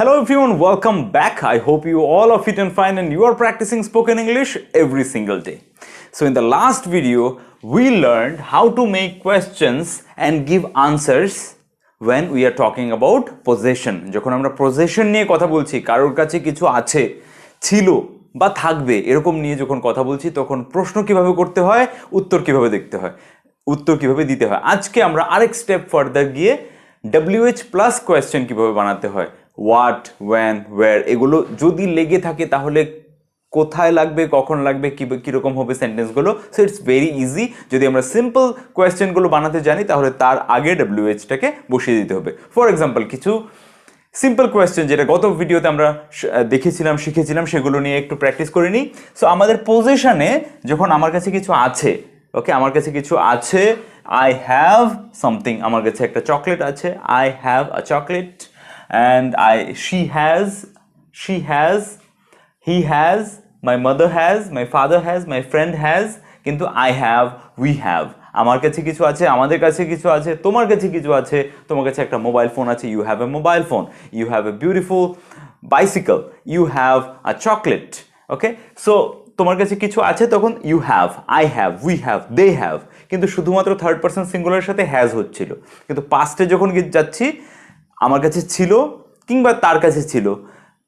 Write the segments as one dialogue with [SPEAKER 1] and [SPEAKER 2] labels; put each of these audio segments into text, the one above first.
[SPEAKER 1] Hello everyone, welcome back. I hope you all are fit and fine and you are practicing spoken English every single day. So in the last video, we learned how to make questions and give answers when we are talking about possession. যখন আমরা possession নিয়ে কথা বলছি কারোর কাছে কিছু আছে ছিল বা থাকবে এরকম নিয়ে যখন কথা বলছি তখন প্রশ্ন কীভাবে করতে হয় উত্তর কীভাবে দেখতে হয় উত্তর কীভাবে দিতে হয় আজকে আমরা আরেক স্টেপ ফার্দার গিয়ে ডাব্লিউএইচ প্লাস কোয়েশ্চেন কীভাবে বানাতে হয় হোয়াট ওয়্যান ওয়ার এগুলো যদি লেগে থাকে তাহলে কোথায় লাগবে, কখন লাগবে, কি কীরকম হবে সেন্টেন্সগুলো সো ইটস ভেরি ইজি যদি আমরা সিম্পল কোয়েশ্চেনগুলো বানাতে জানি, তাহলে তার আগে ডাব্লিউএইচটাকে বসিয়ে দিতে হবে। ফর এক্সাম্পল কিছু সিম্পল কোয়েশ্চেন যেটা গত ভিডিওতে আমরা দেখেছিলাম, শিখেছিলাম, সেগুলো নিয়ে একটু প্র্যাকটিস করে নিই। সো আমাদের পজিশনে যখন আমার কাছে কিছু আছে ওকে আমার কাছে কিছু আছে আই হ্যাভ সামথিং আমার কাছে একটা চকলেট আছে I have a chocolate and I she has she has he has my mother has my father has my friend has কিন্তু আই হ্যাভ উই হ্যাভ আমার কাছে কিছু আছে, আমাদের কাছে কিছু আছে, তোমার কাছে কিছু আছে, তোমার কাছে একটা মোবাইল ফোন আছে you have a mobile phone you have a beautiful bicycle you have a chocolate okay so তোমার কাছে কিছু আছে তখন you have I have we have they have কিন্তু শুধুমাত্র থার্ড পার্সন সিঙ্গুলারের সাথে হ্যাজ হচ্ছিল। কিন্তু পাস্টে যখন যাচ্ছি আমার কাছে ছিল কিংবা তার কাছে ছিল।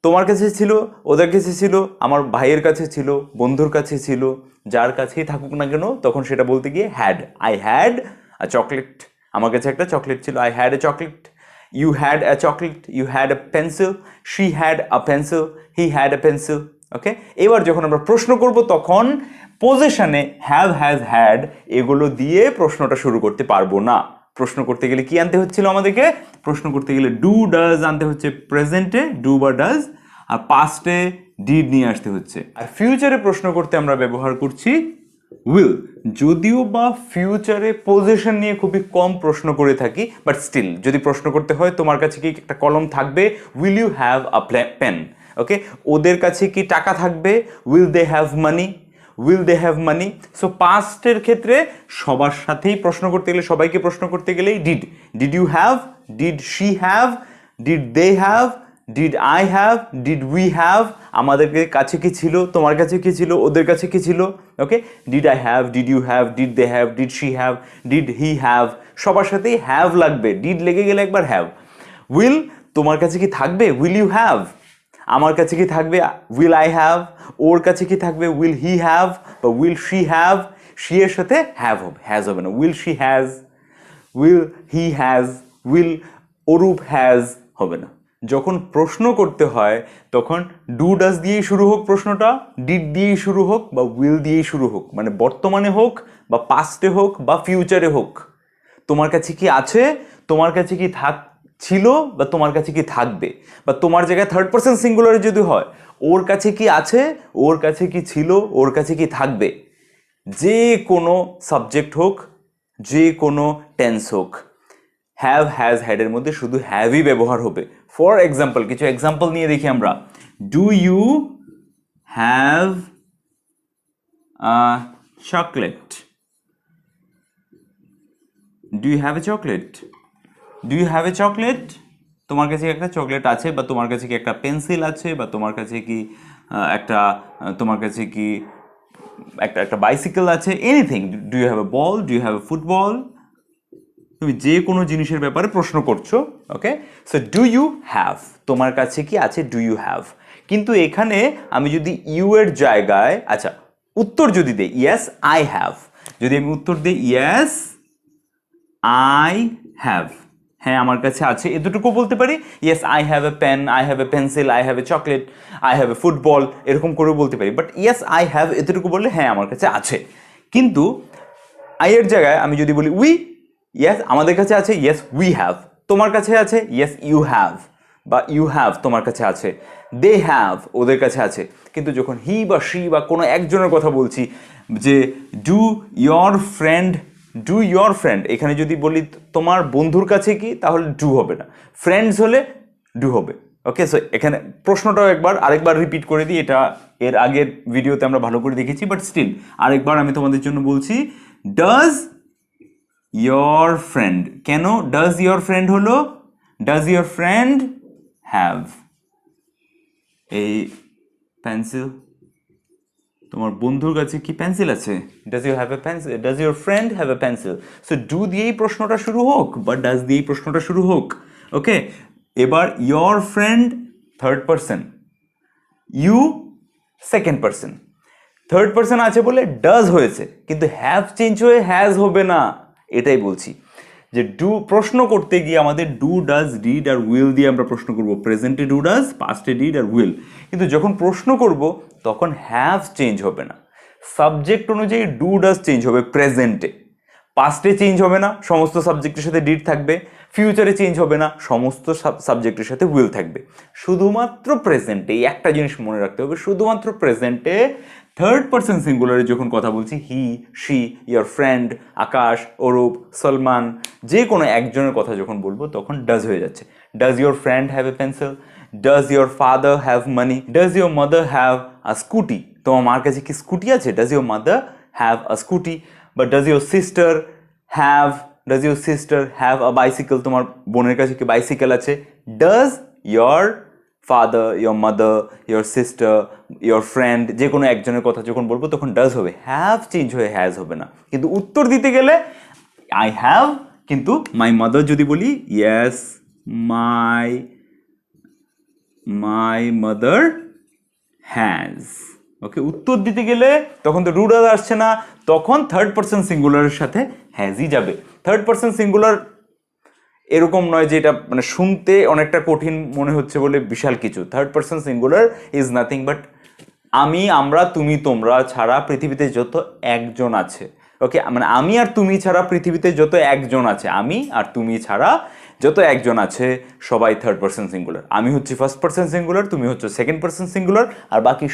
[SPEAKER 1] তোমার কাছে ছিল, ওদের কাছে ছিল, আমার ভাইয়ের কাছে ছিল, বন্ধুর কাছে ছিল, যার কাছেই থাকুক না কেন, তখন সেটা বলতে গিয়ে had I had a chocolate আমার কাছে একটা চকলেট ছিল I had a chocolate you had a chocolate you had a pencil she had a pencil he had a pencil okay এবার যখন আমরা প্রশ্ন করব, তখন পজিশনে হ্যাভ হ্যাজ হ্যাড এগুলো দিয়ে প্রশ্নটা শুরু করতে পারব না। প্রশ্ন করতে গেলে কি আনতে হচ্ছিল আমাদেরকে? প্রশ্ন করতে গেলে ডু ডাজ আনতে হচ্ছে প্রেজেন্টে ডু বা ডাজ আর পাস্টে ডিড নিয়ে আসতে হচ্ছে। আর ফিউচারে প্রশ্ন করতে আমরা ব্যবহার করছি উইল যদিও বা ফিউচারে পজিশন নিয়ে খুবই কম প্রশ্ন করে থাকি বাট স্টিল যদি প্রশ্ন করতে হয়, তোমার কাছে কি একটা কলম থাকবে? Will you have a pen okay ওদের কাছে কি টাকা থাকবে? Will they have money will they have money so পাস্টের ক্ষেত্রে সবার সাথেই প্রশ্ন করতে গেলে, সবাইকে প্রশ্ন করতে গেলেই did did you have did she have did they have did I have did we have আমাদের কাছে কি ছিল? তোমার কাছে কি ছিল? ওদের কাছে কি ছিল? Okay did I have did you have did they have did she have did he have সবার সাথেই হ্যাভ লাগবে। ডিড লেগে গেলে একবার হ্যাভ উইল তোমার কাছে কি থাকবে? উইল ইউ হ্যাভ আমার কাছে কি থাকবে? উইল আই হ্যাভ ওর কাছে কি থাকবে? উইল হি হ্যাভ বা উইল শি হ্যাভ শি এর সাথে হ্যাভ হবে হ্যাজ হবে না। Will she has will he has will Arup has হবে না। যখন প্রশ্ন করতে হয়, তখন ডু ডাস দিয়েই শুরু হোক প্রশ্নটা ডিড দিয়েই শুরু হোক, বা উইল দিয়েই শুরু হোক। মানে বর্তমানে হোক, বা পাস্টে হোক, বা ফিউচারে হোক। তোমার কাছে কি আছে? তোমার কাছে কি থাক ছিল বা তোমার কাছে কি থাকবে? বা তোমার জায়গায় থার্ড পার্সন সিঙ্গুলারে যদি হয়, ওর কাছে কি আছে? ওর কাছে কি ছিল? ওর কাছে কি থাকবে? যে কোনো সাবজেক্ট হোক, যে কোনো টেন্স হোক হ্যাভ হ্যাজ হ্যাডের মধ্যে শুধু হ্যাভই ব্যবহার হবে। ফর এক্সাম্পল কিছু এক্সাম্পল নিয়ে দেখি আমরা। Do you have chocolate do you have a chocolate do you have a chocolate তোমার কাছে একটা চকলেট আছে বা তোমার কাছে কি একটা পেন্সিল আছে বা তোমার কাছে কি একটা তোমার কাছে কি একটা একটা বাইসিকেল আছে? Anything do you have a ball do you have a football তুমি যে কোনো জিনিসের ব্যাপারে প্রশ্ন করছ okay so do you have তোমার কাছে কি আছে? ডু ইউ হ্যাভ কিন্তু এখানে আমি যদি ইউ এর জায়গায় আচ্ছা উত্তর যদি দেই ইয়েস আই হ্যাভ যদি আমি উত্তর দিই ইয়েস আই হ্যাভ হ্যাঁ আমার কাছে আছে। এ দুটুকু বলতে পারি? Yes I have a pen I have a pencil I have a chocolate I have a football এরকম করেও বলতে পারি। বাট ইয়েস আই হ্যাভ এতটুকু বললে হ্যাঁ আমার কাছে আছে। কিন্তু আই এর জায়গায় আমি যদি বলি উই ইয়েস আমাদের কাছে আছে ইয়েস উই হ্যাভ তোমার কাছে আছে? ইয়েস ইউ হ্যাভ বা ইউ হ্যাভ তোমার কাছে আছে। দে হ্যাভ ওদের কাছে আছে। কিন্তু যখন হি বা শি বা কোনো একজনের কথা বলছি, যে do your friend do your friend এখানে যদি বলি, তোমার বন্ধুর কাছে কি, তাহলে ডু হবে না। ফ্রেন্ডস হলে ডু হবে। ওকে সো এখানে প্রশ্নটাও একবার, আরেকবার রিপিট করে দিই, এটা এর আগের ভিডিওতে আমরা ভালো করে দেখেছি বাট স্টিল আরেকবার আমি তোমাদের জন্য বলছি ডাজ ইয়োর ফ্রেন্ড কেন ডাজ ইয়োর ফ্রেন্ড হলো? ডাজ ইয়োর ফ্রেন্ড হ্যাভ এই পেন্সিল তোমার বন্ধুর কাছে কি পেন্সিল আছে? Does you have a pencil does your friend have a pencil so do দিয়েই প্রশ্নটা শুরু হোক বা ডাজ দিয়েই প্রশ্নটা শুরু হোক ওকে এবার your friend third person you second person third person আছে বলে ডাজ হয়েছে, কিন্তু হ্যাভ চেঞ্জ হয়ে হ্যাজ হবে না, এটাই বলছি। যে ডু প্রশ্ন করতে গিয়ে আমাদের ডু ডাজ ডিড আর উইল দিয়ে আমরা প্রশ্ন করব। প্রেজেন্টে ডু ডাজ পাস্টে ডিড আর উইল কিন্তু যখন প্রশ্ন করব, তখন হ্যাভ চেঞ্জ হবে না। সাবজেক্ট অনুযায়ী ডু ডাজ চেঞ্জ হবে প্রেজেন্টে পাস্টে চেঞ্জ হবে না, সমস্ত সাবজেক্টের সাথে ডিড থাকবে। ফিউচারে চেঞ্জ হবে না, সমস্ত সাবজেক্টের সাথে উইল থাকবে। শুধুমাত্র প্রেজেন্টে এই একটা জিনিস মনে রাখতে হবে, শুধুমাত্র প্রেজেন্টে থার্ড পার্সন সিঙ্গুলারে যখন কথা বলছি he she your friend Akash, Arup, Salman, যে কোনো একজনের কথা যখন বলব, তখন ডাজ হয়ে যাচ্ছে। Does your friend have a pencil does your father have money does your mother have a scooty তোমার মার কাছে কি স্কুটি আছে? Does your mother have a scooty বা does your sister have does your sister have a bicycle তোমার বোনের কাছে কি বাইসিকেল আছে? Does your father your mother your sister your friend যে কোনো একজনের কথা যখন বলব তখন ডাজ হবে। হ্যাভ চেঞ্জ হয়ে হ্যাজ হবে না। কিন্তু উত্তর দিতে গেলে আই হ্যাভ কিন্তু মাই মাদার যদি বলি yes my my mother has okay উত্তর দিতে গেলে তখন তো রুডার আসছে না, তখন থার্ড পার্সন সিঙ্গুলারের সাথে হ্যাজই যাবে। থার্ড পার্সন সিঙ্গুলার এরকম নয় যে এটা মানে শুনতে অনেকটা কঠিন মনে হচ্ছে বলে বিশাল কিছু। Third person singular is nothing but আমি, আমরা, তুমি, তোমরা ছাড়া পৃথিবীতে যত একজন আছে। ওকে মানে আমি আর তুমি ছাড়া পৃথিবীতে যত একজন আছে। আমি আর তুমি ছাড়া যত একজন আছে, সবাই থার্ড পার্সন সিঙ্গুলার আমি হচ্ছি ফার্স্ট পার্সন সিঙ্গুলার তুমি হচ্ছে সেকেন্ড পার্সন সিঙ্গুলার আর বাকি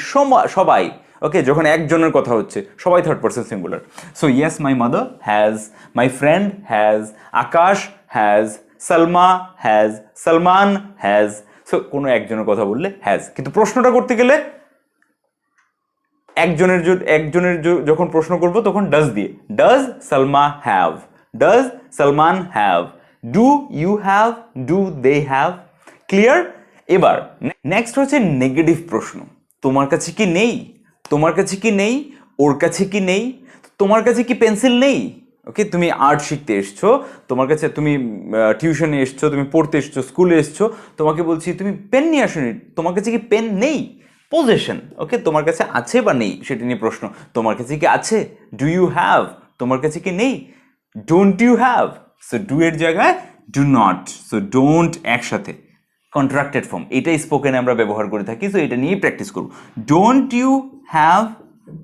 [SPEAKER 1] সবাই ওকে যখন একজনের কথা হচ্ছে, সবাই third person singular so yes my mother has my friend has Akash has Salma has Salman has so কোনো একজনের কথা বললে হ্যাজ কিন্তু প্রশ্নটা করতে গেলে একজনের একজনের যখন প্রশ্ন করব, তখন ডাজ দিয়ে। Does Salma have does Salman have do you have do they have clear এবার নেক্সট হচ্ছে নেগেটিভ প্রশ্ন। তোমার কাছে কি নেই? তোমার কাছে কি নেই? ওর কাছে কি নেই? তোমার কাছে কি পেন্সিল নেই? ওকে তুমি আর্ট শিখতে এসছো, তোমার কাছে তুমি টিউশনে এসছো, তুমি পড়তে এসছো স্কুলে এসছো, তোমাকে বলছি তুমি পেন নিয়ে আসোনি তোমার কাছে কি পেন নেই? পজেশন ওকে তোমার কাছে আছে বা নেই? সেটা নিয়ে প্রশ্ন। তোমার কাছে কি আছে? ডু ইউ হ্যাভ তোমার কাছে কি নেই? Don't you have so do এর জায়গায় ডু নট সো ডোন্ট একসাথে। কন্ট্রাক্টেড ফর্ম এটাই স্পোকেনে আমরা ব্যবহার করে থাকি সো এটা নিয়েই প্র্যাকটিস করব। ডোন্ট ইউ হ্যাভ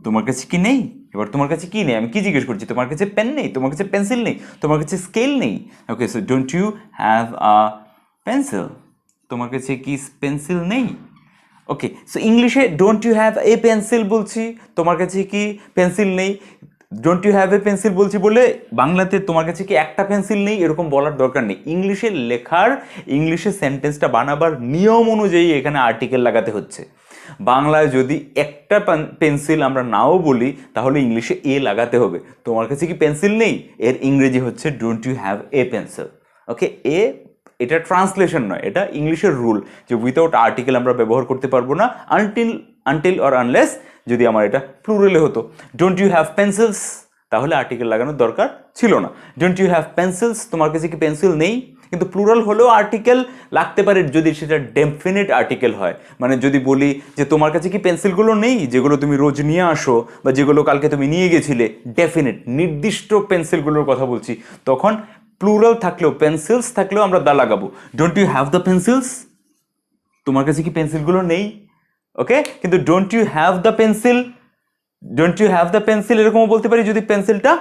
[SPEAKER 1] তোমার কাছে কি নেই? এবার তোমার কাছে কি নেই? আমি কি জিজ্ঞেস করছি? তোমার কাছে পেন নেই? তোমার কাছে পেন্সিল নেই? তোমার কাছে স্কেল নেই? Okay so don't you have a pencil তোমার কাছে কি পেন্সিল নেই? ওকে সো ইংলিশে don't you have a pencil বলছি? তোমার কাছে কি পেন্সিল নেই? Don't you have a pencil বলছি বলে বাংলাতে তোমার কাছে কি একটা পেন্সিল নেই? এরকম বলার দরকার নেই। ইংলিশে লেখার ইংলিশে সেন্টেন্সটা বানাবার নিয়ম অনুযায়ী এখানে আর্টিকেল লাগাতে হচ্ছে। বাংলায় যদি একটা পেন্সিল আমরা নাও বলি, তাহলে ইংলিশে এ লাগাতে হবে। তোমার কাছে কি পেন্সিল নেই? এর ইংরেজি হচ্ছে don't you have a pencil okay এ এটা ট্রান্সলেশন নয়, এটা ইংলিশের রুল যে উইথাউট আর্টিকেল আমরা ব্যবহার করতে পারব না আনটিল আনটিল অর আনলেস যদি আমার এটা প্লুরালে হতো। ডোন্ট ইউ হ্যাভ পেন্সিলস তাহলে আর্টিকেল লাগানোর দরকার ছিল না। ডোন্ট ইউ হ্যাভ পেন্সিলস তোমার কাছে কি পেন্সিল নেই? কিন্তু প্লুরাল হলেও আর্টিকেল লাগতে পারে যদি সেটা ডেফিনেট আর্টিকেল হয়। মানে যদি বলি যে তোমার কাছে কি পেন্সিলগুলো নেই? যেগুলো তুমি রোজ নিয়ে আসো বা যেগুলো কালকে তুমি নিয়ে গেছিলে ডেফিনেট নির্দিষ্ট পেন্সিলগুলোর কথা বলছি। তখন প্লুরাল থাকলেও পেন্সিলস থাকলেও আমরা দা লাগাবো। Don't you have the pencils তোমার কাছে কি পেন্সিলগুলো নেই? ওকে কিন্তু don't you have the pencil don't you have the pencil এরকমও বলতে পারি যদি পেন্সিলটা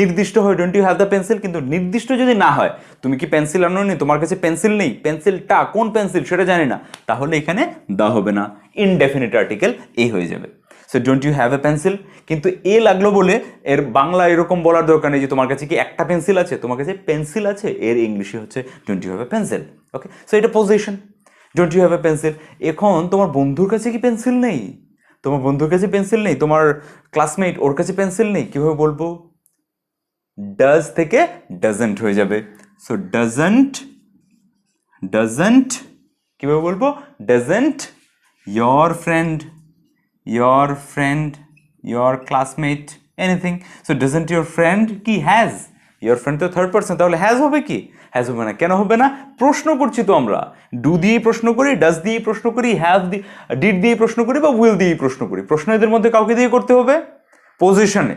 [SPEAKER 1] নির্দিষ্ট হয় don't you have the pencil কিন্তু নির্দিষ্ট যদি না হয়, তুমি কি পেন্সিল আনো নি তোমার কাছে পেন্সিল নেই? পেন্সিলটা কোন পেন্সিল সেটা জানি না। তাহলে এখানে দা হবে না। ইনডেফিনিট আর্টিকেল এই হয়ে যাবে। So don't you have a pencil কিন্তু এ লাগল বলে এর বাংলা এরকম বলার দরকার নেই যে তোমার কাছে কি একটা পেন্সিল আছে? তোমার কাছে পেন্সিল আছে? এর ইংলিশে হচ্ছে don't you have a pencil okay so এটা position don't you have a pencil এখন তোমার বন্ধুর কাছে কি পেন্সিল নেই? তোমার বন্ধুর কাছে পেন্সিল নেই? তোমার ক্লাসমেট ওর কাছে পেন্সিল নেই? কীভাবে বলব? ডাজ থেকে ডাজেন্ট হয়ে যাবে। সো ডাজেন্ট ডাজেন্ট কীভাবে বলব? Doesn't your friend your friend, your classmate, anything. So doesn't your friend কি has your ফ্রেন্ড তো থার্ড পার্সন তাহলে হ্যাজ হবে কি? হ্যাজ হবে না। কেন হবে না? প্রশ্ন করছি তো আমরা। ডু দিয়ে প্রশ্ন করি ডাস দিয়ে প্রশ্ন করি হ্যাভ দি ডিড দিয়ে প্রশ্ন করি বা উইল দিয়ে প্রশ্ন করি। প্রশ্ন এদের মধ্যে কাউকে দিয়ে করতে হবে? পজিশনে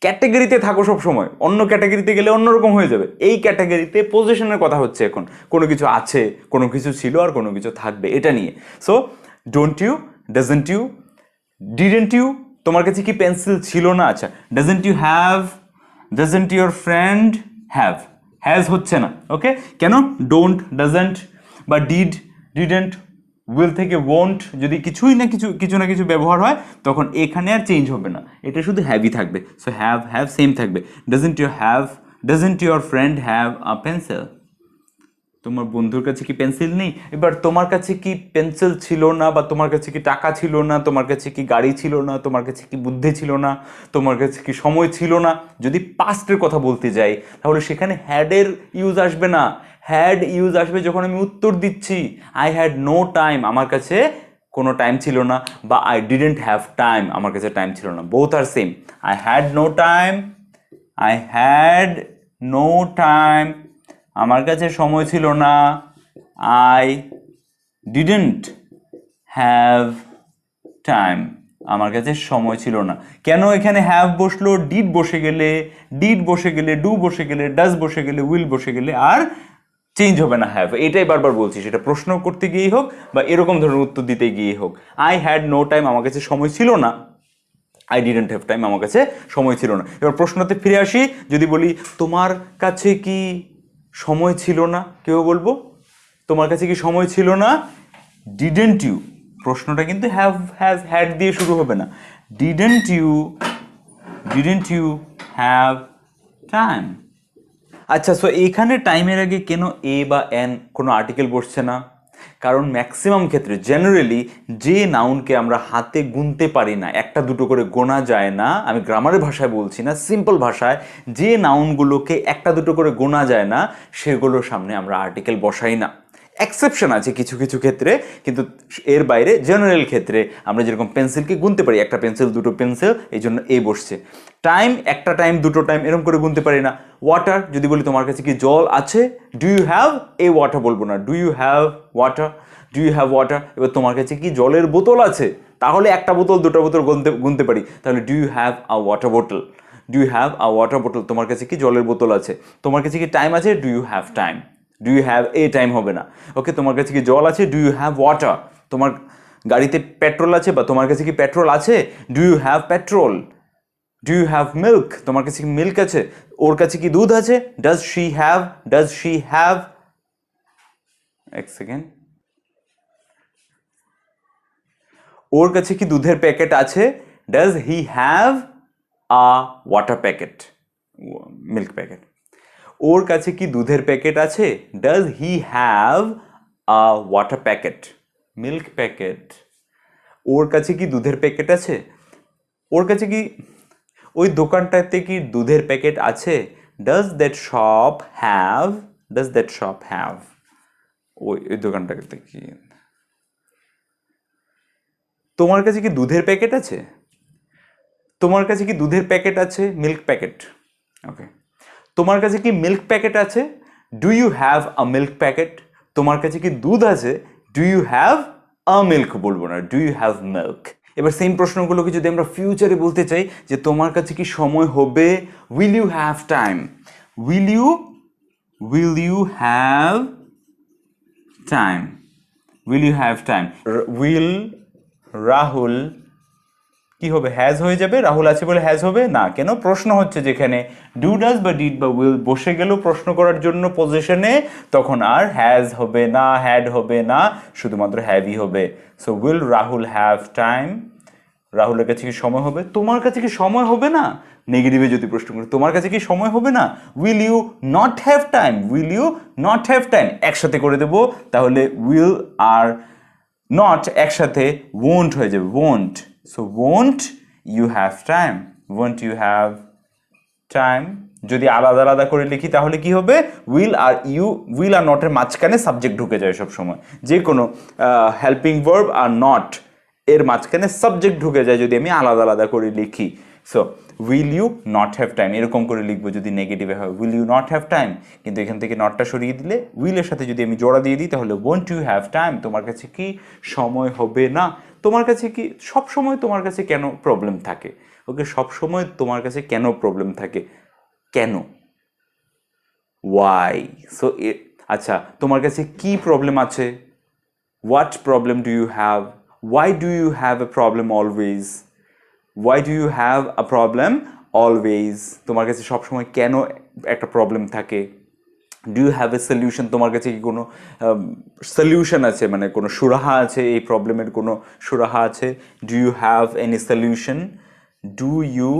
[SPEAKER 1] ক্যাটাগরিতে থাকো সব সময় অন্য ক্যাটাগরিতে গেলে অন্যরকম হয়ে যাবে। এই ক্যাটাগরিতে পজিশনের কথা হচ্ছে এখন। কোনো কিছু আছে, কোনো কিছু ছিল আর কোনো কিছু থাকবে। এটা নিয়ে। So don't you doesn't you didn't you তোমার কাছে কি পেন্সিল ছিল না? আচ্ছা। Doesn't you have doesn't your friend have has হচ্ছে না ওকে কেন? ডোন্ট ডাজেন্ট বা ডিড ডিডেন্ট উইল থেকে ওয়ন্ট যদি কিছুই না কিছু কিছু না কিছু ব্যবহার হয়, তখন এখানে আর চেঞ্জ হবে না। এটা শুধু হ্যাভই থাকবে। সো হ্যাভ হ্যাভ সেম থাকবে। Doesn't your have doesn't your friend have a pencil তোমার বন্ধুর কাছে কি পেন্সিল নেই? এবার তোমার কাছে কি পেন্সিল ছিল না বা তোমার কাছে কি টাকা ছিল না? তোমার কাছে কি গাড়ি ছিল না? তোমার কাছে কি বুদ্ধি ছিল না? তোমার কাছে কি সময় ছিল না? যদি পাস্টের কথা বলতে যাই, তাহলে সেখানে হ্যাডের ইউজ আসবে না। হ্যাড ইউজ আসবে যখন আমি উত্তর দিচ্ছি। আই হ্যাড নো টাইম আমার কাছে কোনো টাইম ছিল না বা আই ডিডেন্ট হ্যাভ টাইম আমার কাছে টাইম ছিল না। Both are same I had no time I had no time আমার কাছে সময় ছিল না। আই ডিডেন্ট হ্যাভ টাইম আমার কাছে সময় ছিল না। কেন এখানে হ্যাভ বসল? ডিড বসে গেলে ডিড বসে গেলে ডু বসে গেলে ডাজ বসে গেলে উইল বসে গেলে আর চেঞ্জ হবে না হ্যাভ এটাই বারবার বলছি, সেটা প্রশ্ন করতে গিয়েই হোক বা এরকম ধরনের উত্তর দিতে গিয়েই হোক। আই হ্যাড নো টাইম আমার কাছে সময় ছিল না। আই ডিডেন্ট হ্যাভ টাইম আমার কাছে সময় ছিল না। এবার প্রশ্নতে ফিরে আসি, যদি বলি, তোমার কাছে কি সময় ছিল না। কেউ বলব? তোমার কাছে কি সময় ছিল না? ডিডেন্ট ইউ প্রশ্নটা কিন্তু হ্যাভ হ্যাজ হ্যাড দিয়ে শুরু হবে না। Didn't you didn't you have time আচ্ছা সো এইখানে টাইমের আগে কেন এ বা এন কোনো আর্টিকেল বসছে না? কারণ ম্যাক্সিমাম ক্ষেত্রে জেনারেলি যে নাউনকে আমরা হাতে গুনতে পারি না, একটা দুটো করে গোনা যায় না, আমি গ্রামারের ভাষায় বলছি না সিম্পল ভাষায় যে নাউনগুলোকে একটা দুটো করে গোনা যায় না, সেগুলোর সামনে আমরা আর্টিকেল বসাই না। এক্সেপশন আছে কিছু কিছু ক্ষেত্রে, কিন্তু এর বাইরে জেনারেল ক্ষেত্রে আমরা যেরকম পেন্সিলকে গুনতে পারি, একটা পেন্সিল দুটো পেন্সিল এই জন্য এ বসছে। টাইম একটা টাইম দুটো টাইম এরকম করে গুনতে পারি না। ওয়াটার যদি বলি তোমার কাছে কি জল আছে? Do you have a water বলব না। Do you have water do you have water এবার তোমার কাছে কি জলের বোতল আছে? তাহলে একটা বোতল, দুটো বোতল গুনতে গুনতে পারি। তাহলে do you have a water বোতল do you have a water বোতল তোমার কাছে কি জলের বোতল আছে? তোমার কাছে কি টাইম আছে? Do you have time do you have a time হবে না। ওকে তোমার কাছে কি জল আছে? ডু ইউ হ্যাভ ওয়াটার তোমার গাড়িতে পেট্রোল আছে বা তোমার কাছে কি পেট্রোল আছে? Do you have petrol do you have milk তোমার কাছে কি মিল্ক আছে? ওর কাছে কি দুধ আছে? Does she have does she have এক সেকেন্ড ওর কাছে কি দুধের প্যাকেট আছে? Does he have a water packet milk packet ওর কাছে কি দুধের প্যাকেট আছে? Does he have a water packet milk packet ওর কাছে কি দুধের প্যাকেট আছে? ওর কাছে কি ওই দোকানটাতে কি দুধের প্যাকেট আছে? Does that shop have does that shop have ওই ওই দোকানটাতে কি? তোমার কাছে কি দুধের প্যাকেট আছে? তোমার কাছে কি দুধের প্যাকেট আছে? মিল্ক প্যাকেট ওকে তোমার কাছে কি মিল্ক প্যাকেট আছে? Do you have a milk packet তোমার কাছে কি দুধ আছে? Do you have a milk বলব না। ডু ইউ হ্যাভ মিল্ক এবার সেম প্রশ্নগুলোকে যদি আমরা ফিউচারে বলতে চাই, যে তোমার কাছে কি সময় হবে? Will you have time will you will you have time will you have time will Rahul কি হবে হ্যাজ হয়ে যাবে? রাহুল আছে বলে হ্যাজ হবে? না। কেন? প্রশ্ন হচ্ছে যেখানে ডু ডাজ বা ডিড বা উইল বসে গেল প্রশ্ন করার জন্য পজিশনে তখন আর হ্যাজ হবে না হ্যাড হবে না, শুধুমাত্র হ্যাভই হবে। So will Rahul have time রাহুলের কাছে কি সময় হবে? তোমার কাছে কি সময় হবে না? নেগেটিভে যদি প্রশ্ন করি, তোমার কাছে কি সময় হবে না? Will you not have time will you not have time একসাথে করে দেবো, তাহলে উইল আর নট একসাথে ওন্ট হয়ে যাবে। Won't so won't you have time won't you have time যদি আলাদা আলাদা করে লিখি, তাহলে কি হবে? উইল আর ইউ উইল আর নটের মাঝখানে সাবজেক্ট ঢুকে যায় সব সময় যে কোনো হেল্পিং ভার্ব আর নট এর মাঝখানে সাবজেক্ট ঢুকে যায় যদি আমি আলাদা আলাদা করে লিখি। So will you not have time এরকম করে লিখব যদি নেগেটিভে হয়। Will you not have time কিন্তু এখান থেকে নটটা সরিয়ে দিলে উইলের সাথে যদি আমি জোড়া দিয়ে দিই, তাহলে ওয়ন্ট ইউ হ্যাভ টাইম তোমার কাছে কি সময় হবে না? তোমার কাছে কি, সব সময় তোমার কাছে কেন প্রবলেম থাকে? ওকে, সব সময় তোমার কাছে কেন প্রবলেম থাকে? কেন? ওয়াই সো আচ্ছা তোমার কাছে কি প্রবলেম আছে? What problem do you have why do you have a problem always why do you have a problem always তোমার কাছে সবসময় কেন একটা প্রবলেম থাকে? ডু হ্যাভ এ সলিউশন তোমার কাছে কি কোনো সলিউশন আছে? মানে কোনো সুরাহা আছে? এই প্রবলেমের কোনো সুরাহা আছে? Do you have any solution do you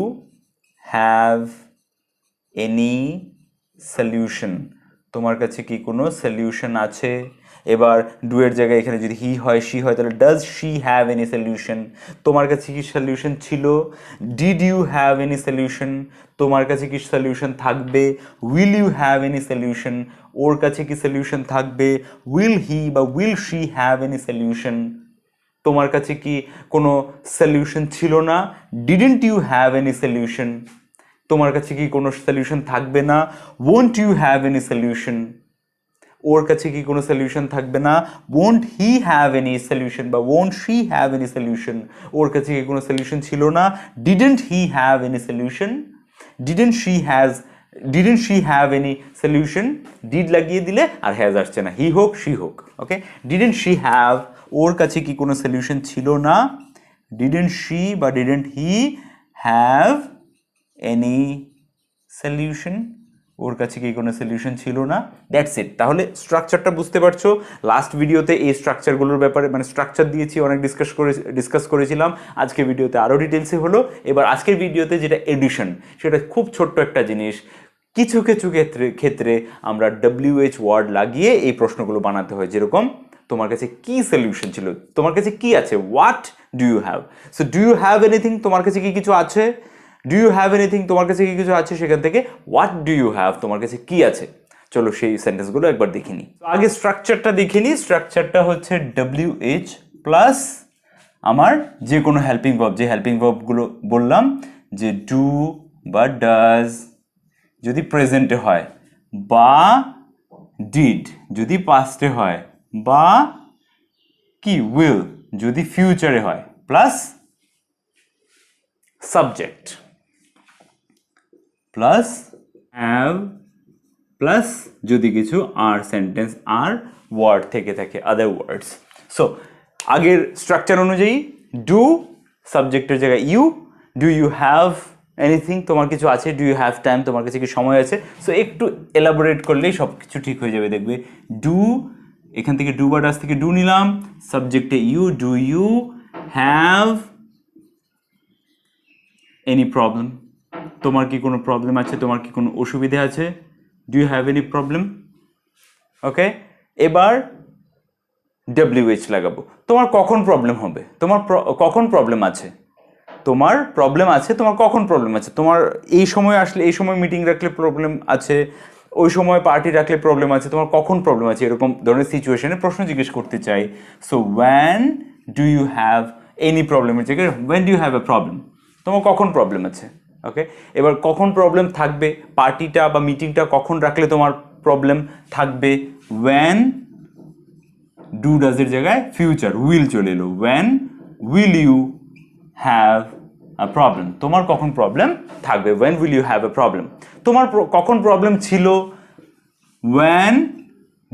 [SPEAKER 1] have any solution তোমার কাছে কি কোনো সলিউশন আছে? এবার ডুয়ের জায়গায় এখানে যদি হি হয় শি হয়, তাহলে does she have any solution তোমার কাছে কি সলিউশন ছিল? Did you have any solution তোমার কাছে কি সলিউশন থাকবে? Will you have any solution ওর কাছে কি সলিউশন থাকবে? উইল হি বা will she have any solution তোমার কাছে কি কোনো সলিউশন ছিল না? Didn't you have any solution তোমার কাছে কি কোনো সলিউশন থাকবে না? Won't you have any solution ওর কাছে কি কোনো সলিউশন থাকবে না? Won't he have any solution বা won't she have any solution ওর কাছে কি কোনো সলিউশন ছিল না? Didn't he have any solution didn't she has didn't she have any solution did লাগিয়ে দিলে আর হ্যাজ আসছে না। হি হোক শি হোক ওকে ডিডেন্ট শি হ্যাভ ওর কাছে কি কোনো সলিউশন ছিল না? ডিডেন্ট শি বা didn't he have any solution ওর কাছে কি কোনো সলিউশন ছিল না? দ্যাটস ইট তাহলে স্ট্রাকচারটা বুঝতে পারছ। লাস্ট ভিডিওতে এই স্ট্রাকচারগুলোর ব্যাপারে মানে স্ট্রাকচার দিয়েছি, অনেক ডিসকাস করে ডিসকাস করেছিলাম। আজকে ভিডিওতে আরও ডিটেলসে হলো। এবার আজকের ভিডিওতে যেটা এডিশন সেটা খুব ছোট্ট একটা জিনিস। কিছু কিছু ক্ষেত্রে ক্ষেত্রে আমরা ডব্লিউএইচ ওয়ার্ড লাগিয়ে এই প্রশ্নগুলো বানাতে হয়। যেরকম, তোমার কাছে কি সলিউশন ছিল? তোমার কাছে কি আছে? What do you have so do you have anything তোমার কাছে কি কিছু আছে? ডু ইউ হ্যাভ এনিথিং তোমার কাছে কি কিছু আছে সেখান থেকে? হোয়াট ডু ইউ হ্যাভ তোমার কাছে কি আছে? চলো সেই সেন্টেন্সগুলো একবার দেখে নিই। আগে স্ট্রাকচারটা দেখে নিই। স্ট্রাকচারটা হচ্ছে ডব্লিউ এইচ প্লাস আমার যে কোনো হেল্পিং ভার্ব যে হেল্পিং ভার্বগুলো বললাম, যে ডু বা ডাজ যদি প্রেজেন্টে হয়, বা ডিড যদি পাস্টে হয়, বা কি উইল যদি ফিউচারে হয় plus subject plus have plus যদি কিছু আর সেন্টেন্স আর ওয়ার্ড থেকে থাকে আদার ওয়ার্ডস সো আগের স্ট্রাকচার অনুযায়ী ডু সাবজেক্টের জায়গায় you do you have anything তোমার কিছু আছে? ডু ইউ হ্যাভ টাইম তোমার কাছে কি সময় আছে? সো একটু এলাবোরেট করলেই সব কিছু ঠিক হয়ে যাবে দেখবে। ডু এখান থেকে ডু বা ডাস থেকে ডু নিলাম। সাবজেক্টে you do you have any problem তোমার কি কোনো প্রবলেম আছে? তোমার কি কোনো অসুবিধে আছে? Do you have any problem okay এবার ডব্লিউএইচ লাগাবো। তোমার কখন প্রবলেম হবে? তোমার কখন প্রবলেম আছে? তোমার প্রবলেম আছে, তোমার কখন প্রবলেম আছে? তোমার এই সময় আসলে, এই সময় মিটিং রাখলে প্রবলেম আছে, ওই সময় পার্টি রাখলে প্রবলেম আছে, তোমার কখন প্রবলেম আছে? এরকম ধরনের সিচুয়েশনে প্রশ্ন জিজ্ঞেস করতে চাই। So when do you have any প্রবলেমের জায়গায় when do you have a problem তোমার কখন প্রবলেম আছে? ওকে এবার কখন প্রবলেম থাকবে? পার্টিটা বা মিটিংটা কখন রাখলে তোমার প্রবলেম থাকবে? ওয়্যান ডু ডাজের জায়গায় ফিউচার উইল চলে এলো। When will you have problem তোমার কখন প্রবলেম থাকবে? When will you have a problem তোমার কখন প্রবলেম ছিল? ওয়েন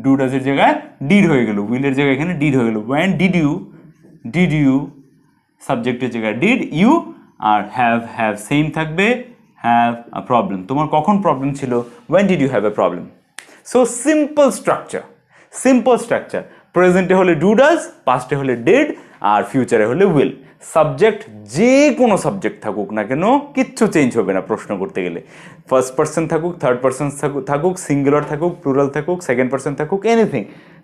[SPEAKER 1] ডু ডাজের জায়গায় ডিড হয়ে গেল। উইলের জায়গায় এখানে ডিড হয়ে গেল। When did you did you সাবজেক্টের জায়গায় ডিড ইউ আর হ্যাভ হ্যাভ সেম থাকবে হ্যাভ আ প্রবলেম তোমার কখন প্রবলেম ছিল? When did you have a problem so simple structure simple structure প্রেজেন্টে হলে ডু ডাজ পাস্টে হলে ডেড আর ফিউচারে হলে উইল সাবজেক্ট যে কোনো সাবজেক্ট থাকুক না কেন, কিচ্ছু চেঞ্জ হবে না প্রশ্ন করতে গেলে। ফার্স্ট পার্সন থাকুক থার্ড পার্সন থাকুক সিঙ্গুলার থাকুক প্লুরাল থাকুক সেকেন্ড পার্সন থাকুক এনিথিং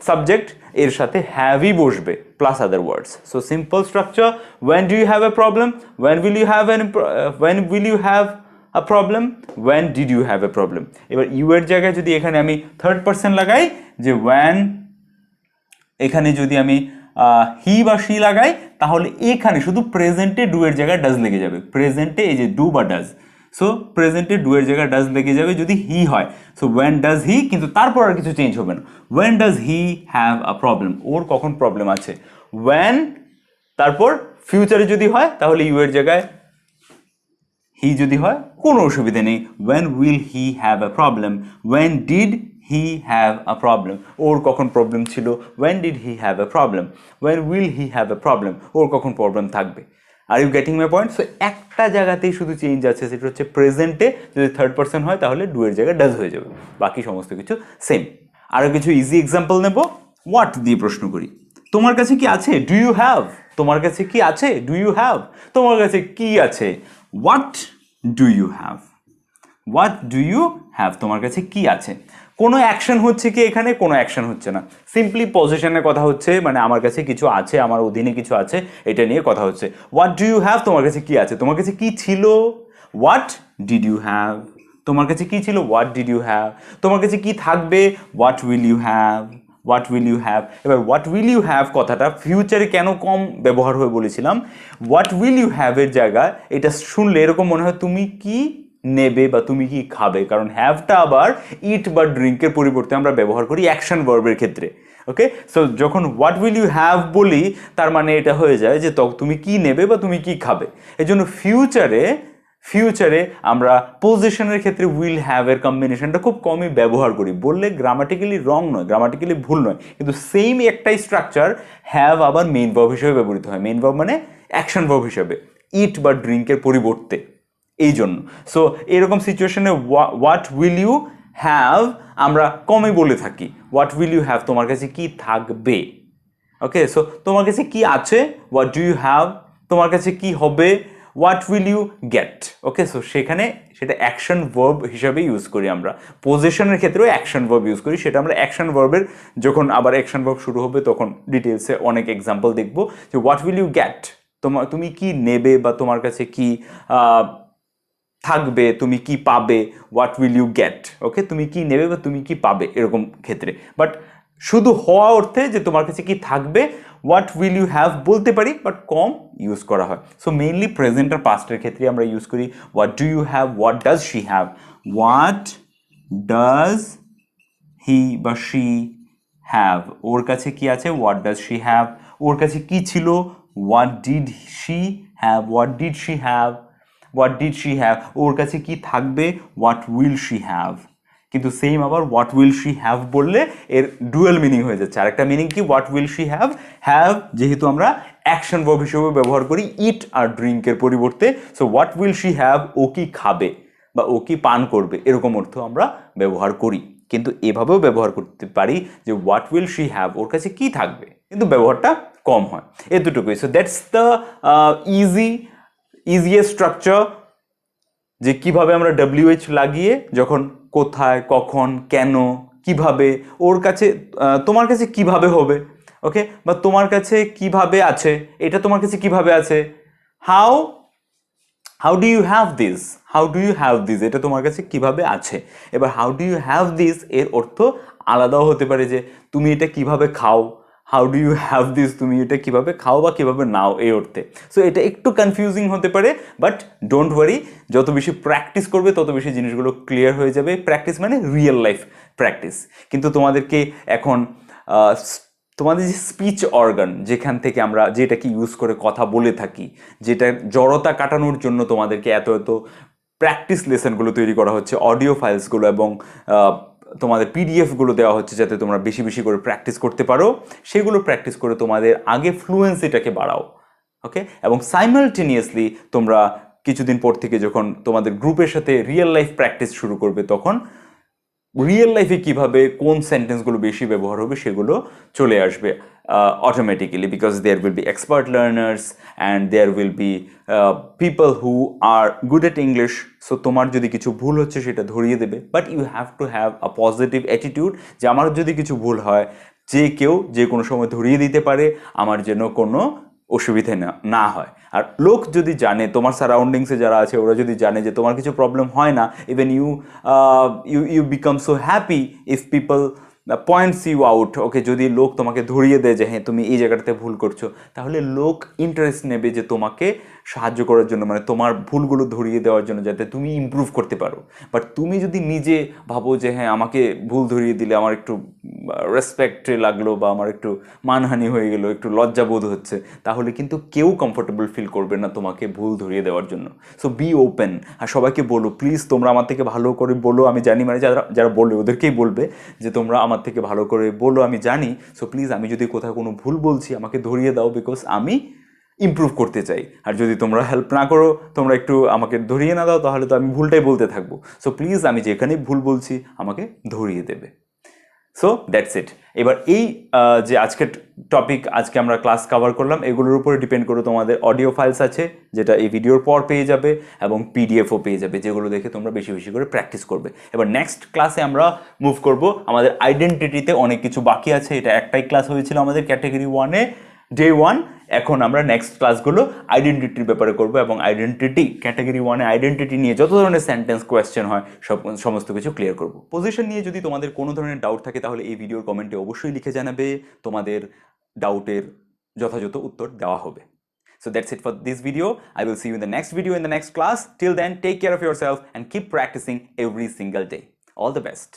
[SPEAKER 1] সাবজেক্ট এর সাথে হ্যাভই বসবে plus other words so simple structure when do you have a problem when will you have an when will you have a problem when did you have a problem এবার you এর জায়গায় যদি এখানে আমি থার্ড পার্সন লাগাই, যে when এখানে যদি আমি হি বা শি লাগাই, তাহলে এখানে শুধু প্রেজেন্টে ডু এর জায়গায় ডাজ লেগে যাবে। প্রেজেন্টে এই যে ডু বা ডাজ সো প্রেজেন্টে ডু এর জায়গায় ডাজ লেগে যাবে যদি হি হয়। সো ওয়েন ডাজ হি কিন্তু তারপর আর কিছু চেঞ্জ হবে না। When does he have a problem ওর কখন প্রবলেম আছে? ওয়েন তারপর ফিউচারে যদি হয়, তাহলে ইউ এর জায়গায় হি যদি হয়, কোনো অসুবিধা নেই। When will he have a problem when did he have a problem ওর কখন প্রবলেম ছিল? When did he have a problem when will he have a problem ওর কখন প্রবলেম থাকবে? Are you getting my point so একটা জায়গাতেই শুধু change আছে, সেটা হচ্ছে প্রেজেন্টে যদি থার্ড পার্সন হয়, তাহলে ডু এর জায়গায় ডাজ হয়ে যাবে। বাকি সমস্ত কিছু সেম আরও কিছু ইজি এক্সাম্পল নেব? হোয়াট দিয়ে প্রশ্ন করি? তোমার কাছে কি আছে? ডু ইউ হ্যাভ তোমার কাছে কি আছে? ডু ইউ হ্যাভ তোমার কাছে কি আছে? What do you have what do you have তোমার কাছে কি আছে? কোনো অ্যাকশন হচ্ছে কি এখানে, কোনো অ্যাকশন হচ্ছে না। সিম্পলি পজিশনের কথা হচ্ছে মানে আমার কাছে কিছু আছে, আমার অধীনে কিছু আছে, এটা নিয়ে কথা হচ্ছে। হোয়াট ডু ইউ হ্যাভ তোমার কাছে কি আছে? তোমার কাছে কি ছিল? হোয়াট ডিড ইউ হ্যাভ তোমার কাছে কি ছিল? হোয়াট ডিড ইউ হ্যাভ তোমার কাছে কি থাকবে? What will you have what will you have এবার হোয়াট উইল ইউ হ্যাভ কথাটা ফিউচারে কেন কম ব্যবহার হয়ে বলেছিলাম? হোয়াট উইল ইউ হ্যাভের জায়গায় এটা শুনলে এরকম মনে হয় তুমি কি নেবে বা তুমি কি খাবে? কারণ হ্যাভটা আবার ইট বা ড্রিঙ্কের পরিবর্তে আমরা ব্যবহার করি অ্যাকশন ভার্বের ক্ষেত্রে ওকে সো যখন হোয়াট উইল ইউ হ্যাভ বলি, তার মানে এটা হয়ে যায় যে তুমি কি নেবে বা তুমি কি খাবে? এই জন্য ফিউচারে ফিউচারে আমরা পজিশনের ক্ষেত্রে উইল হ্যাভ এর কম্বিনেশনটা খুব কমই ব্যবহার করি। বললে গ্রামাটিক্যালি রং নয় গ্রামাটিক্যালি ভুল নয়। কিন্তু সেম একটাই স্ট্রাকচার হ্যাভ আবার মেইন ভার্ব হিসেবে ব্যবহৃত হয়। মেইন ভার্ব মানে অ্যাকশন ভার্ব হিসেবে ইট বা ড্রিঙ্কের পরিবর্তে। এই জন্য সো এরকম সিচুয়েশনে হোয়াট উইল ইউ হ্যাভ আমরা কমে বলে থাকি হোয়াট উইল ইউ হ্যাভ তোমার কাছে কি থাকবে? ওকে সো তোমার কাছে কি আছে? হোয়াট ডু ইউ হ্যাভ তোমার কাছে কি হবে? What will you get okay so সেখানে সেটা অ্যাকশন ভার্ব হিসাবে ইউজ করি আমরা। পজিশনের ক্ষেত্রেও অ্যাকশন ভার্ব ইউজ করি, সেটা আমরা অ্যাকশন ভার্বের যখন আবার অ্যাকশন ভার্ব শুরু হবে, তখন ডিটেলসে অনেক এক্সাম্পল দেখব। যে হোয়াট উইল ইউ গেট তোমার তুমি কি নেবে বা তোমার কাছে কি থাকবে, তুমি কি পাবে what will you get okay তুমি কি নেবে বা তুমি কি পাবে এরকম ক্ষেত্রে। বাট শুধু হওয়া অর্থে যে তোমার কাছে কি থাকবে হোয়াট উইল ইউ হ্যাভ বলতে পারি বাট কম ইউজ করা হয়। সো মেইনলি প্রেজেন্ট আর পাস্টের ক্ষেত্রে আমরা ইউজ করি what do you have what does she have what does he বা শি হ্যাভ ওর কাছে কি আছে হোয়াট ডাজ শি হ্যাভ ওর কাছে কি ছিল what did she have what did she have what did she have ওর কাছে কি থাকবে? হোয়াট উইল শি হ্যাভ কিন্তু সেম আবার হোয়াট উইল শি হ্যাভ বললে এর ডুয়েল মিনিং হয়ে যাচ্ছে। আরেকটা মিনিং কি? What will she have have যেহেতু আমরা অ্যাকশন ভার্ব হিসেবে ব্যবহার করি ইট আর ড্রিঙ্কের পরিবর্তে। So what will she have ও কি খাবে বা ও কি পান করবে? এরকম অর্থ আমরা ব্যবহার করি। কিন্তু এভাবেও ব্যবহার করতে পারি যে হোয়াট উইল শি হ্যাভ ওর কাছে কি থাকবে? কিন্তু ব্যবহারটা কম হয়। এ দুটোকুই। So that's the easy easiest structure যে কীভাবে আমরা ডাব্লিউএইচ লাগিয়ে যখন কোথায়, কখন, কেন, কীভাবে, ওর কাছে তোমার কাছে কীভাবে হবে ওকে বা তোমার কাছে কীভাবে আছে, এটা তোমার কাছে কীভাবে আছে? How how do you have this how do you have this এটা তোমার কাছে কীভাবে আছে? এবার how do you have this এর অর্থ আলাদাও হতে পারে যে তুমি এটা কীভাবে খাও how do you have this, তুমি এটা কীভাবে খাও বা কীভাবে নাও এই অর্থে। সো এটা একটু কনফিউজিং হতে পারে বাট ডোন্ট ওয়ারি যত বেশি প্র্যাকটিস করবে, তত বেশি জিনিসগুলো ক্লিয়ার হয়ে যাবে। প্র্যাকটিস মানে রিয়েল লাইফ প্র্যাকটিস কিন্তু তোমাদেরকে এখন তোমাদের যে স্পিচ অর্গান যেখান থেকে আমরা যেটাকে ইউজ করে কথা বলে থাকি, যেটা জড়তা কাটানোর জন্য তোমাদেরকে এত এত প্র্যাকটিস লেসনগুলো তৈরি করা হচ্ছে অডিও ফাইলসগুলো এবং তোমাদের পিডিএফগুলো দেওয়া হচ্ছে যাতে তোমরা বেশি বেশি করে প্র্যাকটিস করতে পারো। সেগুলো প্র্যাকটিস করে তোমাদের আগে ফ্লুয়েন্সিটাকে বাড়াও ওকে এবং সাইমালটেনিয়াসলি তোমরা কিছুদিন পর থেকে যখন তোমাদের গ্রুপের সাথে রিয়েল লাইফ প্র্যাকটিস শুরু করবে, তখন রিয়েল লাইফে কীভাবে কোন সেন্টেন্সগুলো বেশি ব্যবহার হবে সেগুলো চলে আসবে। Automatically because there will be expert learners and there will be people who are good at English so তোমার যদি কিছু ভুল হচ্ছে, সেটা ধরিয়ে দেবে। But you have to have a positive attitude যে আমার যদি কিছু ভুল হয়, যে কেউ যে কোনো সময় ধরিয়ে দিতে পারে, আমার যেন কোনো অসুবিধে না না হয়। আর লোক যদি জানে, তোমার সারাউন্ডিংসে যারা আছে, ওরা যদি জানে যে তোমার কিছু প্রবলেম হয় না even you you you become so happy if people points you out okay যদি লোক তোমাকে ধরিয়ে দেয় যে হ্যাঁ তুমি এই জায়গাটাতে ভুল করছ, তাহলে লোক ইন্টারেস্ট নেবে যে তোমাকে সাহায্য করার জন্য মানে তোমার ভুলগুলো ধরিয়ে দেওয়ার জন্য যাতে তুমি ইমপ্রুভ করতে পারো। বাট তুমি যদি নিজে ভাবো যে হ্যাঁ আমাকে ভুল ধরিয়ে দিলে আমার একটু রেসপেক্ট লাগল বা আমার একটু মানহানি হয়ে গেলো, একটু লজ্জাবোধ হচ্ছে, তাহলে কিন্তু কেউ কমফোর্টেবল ফিল করবে না তোমাকে ভুল ধরিয়ে দেওয়ার জন্য। সো বি ওপেন আর সবাইকে বলো প্লিজ তোমরা আমার থেকে ভালো করে বলো, আমি জানি। মানে যারা যারা বলবে ওদেরকেই বলবে যে, তোমরা আমার থেকে ভালো করে বলো, আমি জানি। সো প্লিজ আমি যদি কোথাও কোনো ভুল বলছি, আমাকে ধরিয়ে দাও বিকজ আমি ইমপ্রুভ করতে চাই। আর যদি তোমরা হেল্প না করো, তোমরা একটু আমাকে ধরিয়ে না দাও, তাহলে তো আমি ভুলটাই বলতে থাকব। সো প্লিজ আমি যেখানেই ভুল বলছি, আমাকে ধরিয়ে দেবে। সো দ্যাটস ইট এবার এই যে আজকের টপিক আজকে আমরা ক্লাস কভার করলাম, এগুলোর উপরে ডিপেন্ড করে, তোমাদের অডিও ফাইলস আছে, যেটা এই ভিডিওর পর পেয়ে যাবে, এবং পিডিএফও পেয়ে যাবে, যেগুলো দেখে তোমরা বেশি বেশি করে প্র্যাকটিস করবে। এবার নেক্সট ক্লাসে আমরা মুভ করব। আমাদের আইডেন্টিটিতে অনেক কিছু বাকি আছে, এটা একটাই ক্লাস হয়েছিল আমাদের ক্যাটাগরি ওয়ানে ডে ওয়ান এখন আমরা নেক্সট ক্লাসগুলো আইডেন্টিটির ব্যাপারে করব এবং আইডেন্টিটি ক্যাটাগরি ওয়ানে আইডেন্টিটি নিয়ে যত ধরনের সেন্টেন্স কোয়েশ্চেন হয় সব সমস্ত কিছু ক্লিয়ার করব পজিশন নিয়ে যদি তোমাদের কোনো ধরনের ডাউট থাকে তাহলে এই ভিডিওর কমেন্টে অবশ্যই লিখে জানাবে তোমাদের ডাউটের যথাযথ উত্তর দেওয়া হবে So that's it for this video. I will see you in the next video in the next class. Till then, take care of yourself and keep practicing every single day. All the best.